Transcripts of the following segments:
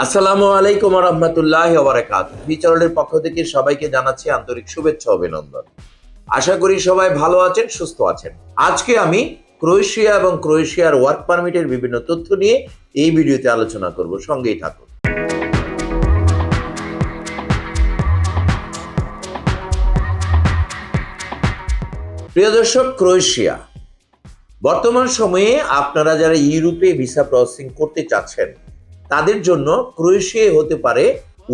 আসসালামু আলাইকুম রহমতুল্লাহ বারাকাত বিচরণের পক্ষ থেকে সবাইকে জানাচ্ছি আন্তরিক শুভেচ্ছা অভিনন্দন। আশা করি সবাই ভালো আছেন, সুস্থ আছেন। আজকে আমি ক্রোয়েশিয়া এবং ক্রোয়েশিয়ার ওয়ার্ক পারমিটের বিভিন্ন তথ্য নিয়ে এই ভিডিওতে আলোচনা করব। সঙ্গেই থাকুন। প্রিয় দর্শক, ক্রোয়েশিয়া। বর্তমান সময়ে আপনারা যারা ইউরোপে ভিসা প্রসেসিং করতে চাচ্ছেন তাদের জন্য ক্রোয়েশিয়া হতে পারে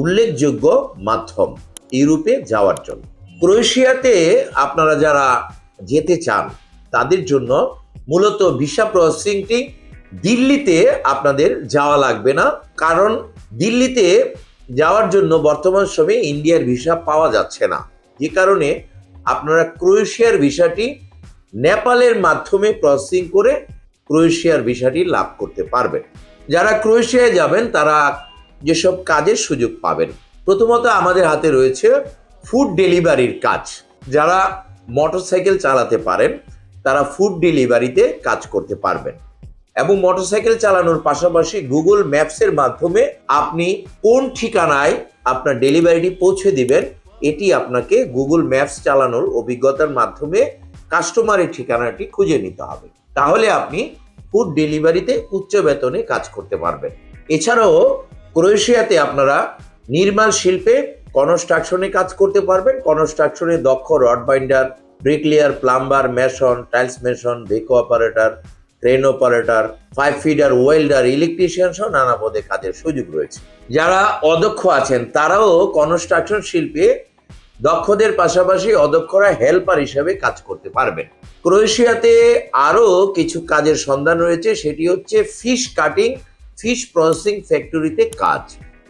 উল্লেখযোগ্য মাধ্যম ইউরোপে যাওয়ার জন্য। ক্রোয়েশিয়াতে আপনারা যারা যেতে চান, তাদের জন্য মূলত ভিসা প্রসেসিংটি দিল্লিতে আপনাদের যাওয়া লাগবে না। কারণ দিল্লিতে যাওয়ার জন্য বর্তমান সময়ে ইন্ডিয়ার ভিসা পাওয়া যাচ্ছে না। যে কারণে আপনারা ক্রোয়েশিয়ার ভিসাটি নেপালের মাধ্যমে প্রসেসিং করে ক্রোয়েশিয়ার ভিসাটি লাভ করতে পারবেন। যারা ক্রোয়েশিয়ায় যাবেন, তারা যেসব কাজের সুযোগ পাবেন। প্রথমত আমাদের হাতে রয়েছে ফুড ডেলিভারির কাজ। যারা মোটরসাইকেল চালাতে পারেন, তারা ফুড ডেলিভারিতে কাজ করতে পারবেন। এবং মোটরসাইকেল চালানোর পাশাপাশি গুগল ম্যাপসের মাধ্যমে আপনি কোন ঠিকানায় আপনার ডেলিভারিটি পৌঁছে দিবেন, এটি আপনাকে গুগল ম্যাপস চালানোর অভিজ্ঞতার মাধ্যমে কাস্টমারের ঠিকানাটি খুঁজে নিতে হবে। তাহলে আপনি ফুড ডেলিভারিতে উচ্চ বেতনে কাজ করতে পারবেন। এছাড়াও ক্রোয়েশিয়াতে আপনারা নির্মাণ শিল্পে কনস্ট্রাকশনে কাজ করতে পারবেন। কনস্ট্রাকশনে দক্ষ rod binder, bricklayer, plumber mason tiles mason ভেকো operator, crane operator pipe fitter, welder, electrician সহ নানা পদে কাজের সুযোগ রয়েছে। যারা অদক্ষ আছেন, তারাও কনস্ট্রাকশন শিল্পে দক্ষদের পাশাপাশি অদক্ষরা হেল্পার হিসেবে কাজ করতে পারবেন। ক্রোয়েশিয়াতে আরও কিছু কাজের সন্ধান রয়েছে, সেটি হচ্ছে ফিশ কাটিং ফিশ প্রসেসিং ফ্যাক্টরিতে কাজ।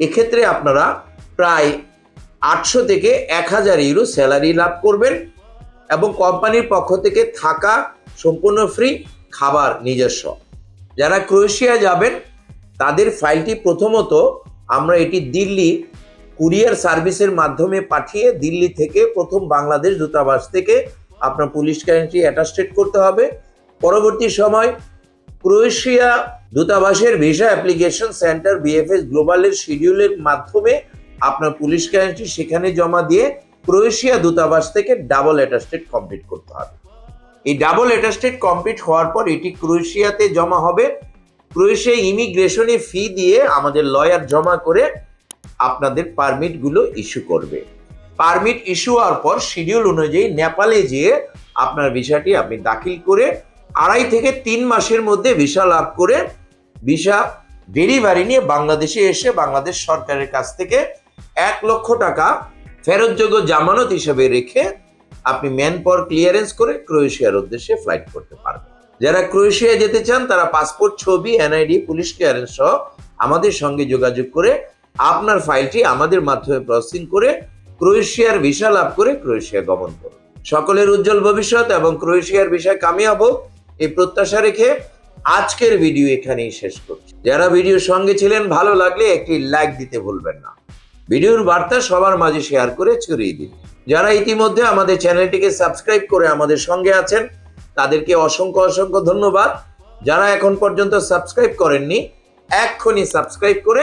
এক্ষেত্রে আপনারা প্রায় আটশো থেকে এক হাজার ইউরো স্যালারি লাভ করবেন এবং কোম্পানির পক্ষ থেকে থাকা সম্পূর্ণ ফ্রি খাবার নিজস্ব। যারা ক্রোয়েশিয়া যাবেন, তাদের ফাইলটি প্রথমত আমরা এটি দিল্লি কুরিয়ার সার্ভিসের মাধ্যমে পাঠিয়ে দিল্লি থেকে প্রথম বাংলাদেশ দূতাবাস থেকে আপনার পুলিশ ক্যারেন্টি অ্যাটাস্টেড করতে হবে। পরবর্তী সময় ক্রোয়েশিয়া দূতাবাসের ভিসা অ্যাপ্লিকেশন সেন্টার বিএফএস গ্লোবালের শিডিউলের মাধ্যমে আপনার পুলিশ ক্যারেন্টি সেখানে জমা দিয়ে ক্রোয়েশিয়া দূতাবাস থেকে ডাবল অ্যাটাস্টেড কমপ্লিট করতে হবে। এই ডাবল অ্যাটাস্টেড কমপ্লিট হওয়ার পর এটি ক্রোয়েশিয়াতে জমা হবে। ক্রোয়েশিয়া ইমিগ্রেশনে ফি দিয়ে আমাদের লয়ার জমা করে আপনাদের পারমিটগুলো ইস্যু করবে। পারমিট ইস্যু হওয়ার পর শিডিউল অনুযায়ী নেপালে যেয়ে আপনার ভিসাটি আপনি দাখিল করে আড়াই থেকে তিন মাসের মধ্যে ভিসা লাভ করে ভিসা ডেলিভারি নিয়ে বাংলাদেশে এসে বাংলাদেশ সরকারের কাছ থেকে এক লক্ষ টাকা ফেরতযোগ্য জামানত হিসেবে রেখে আপনি ম্যান পাওয়ার ক্লিয়ারেন্স করে ক্রোয়েশিয়ার উদ্দেশ্যে ফ্লাইট করতে পারবেন। যারা ক্রোয়েশিয়া যেতে চান, তারা পাসপোর্ট ছবি এনআইডি পুলিশ ক্লিয়ারেন্স সহ আমাদের সঙ্গে যোগাযোগ করে আপনার ফাইলটি আমাদের মাধ্যমে প্রসেসিং করে ক্রোয়েশিয়ার ভিসা লাভ করে ক্রোয়েশিয়া গমন করুন। সকলের উজ্জ্বল ভবিষ্যৎ এবং ক্রোয়েশিয়ার বিষয় কামিয়াব। এই প্রত্যাশা রেখে আজকের ভিডিও এখানেই শেষ করছি। যারা ভিডিওর সঙ্গে ছিলেন, ভালো লাগলে একটি লাইক দিতে ভুলবেন না। ভিডিওর বার্তা সবার মাঝে শেয়ার করে ছড়িয়ে দিন। যারা ইতিমধ্যে আমাদের চ্যানেলটিকে সাবস্ক্রাইব করে আমাদের সঙ্গে আছেন, তাদেরকে অসংখ্য অসংখ্য ধন্যবাদ। যারা এখন পর্যন্ত সাবস্ক্রাইব করেননি, এক্ষুনি সাবস্ক্রাইব করে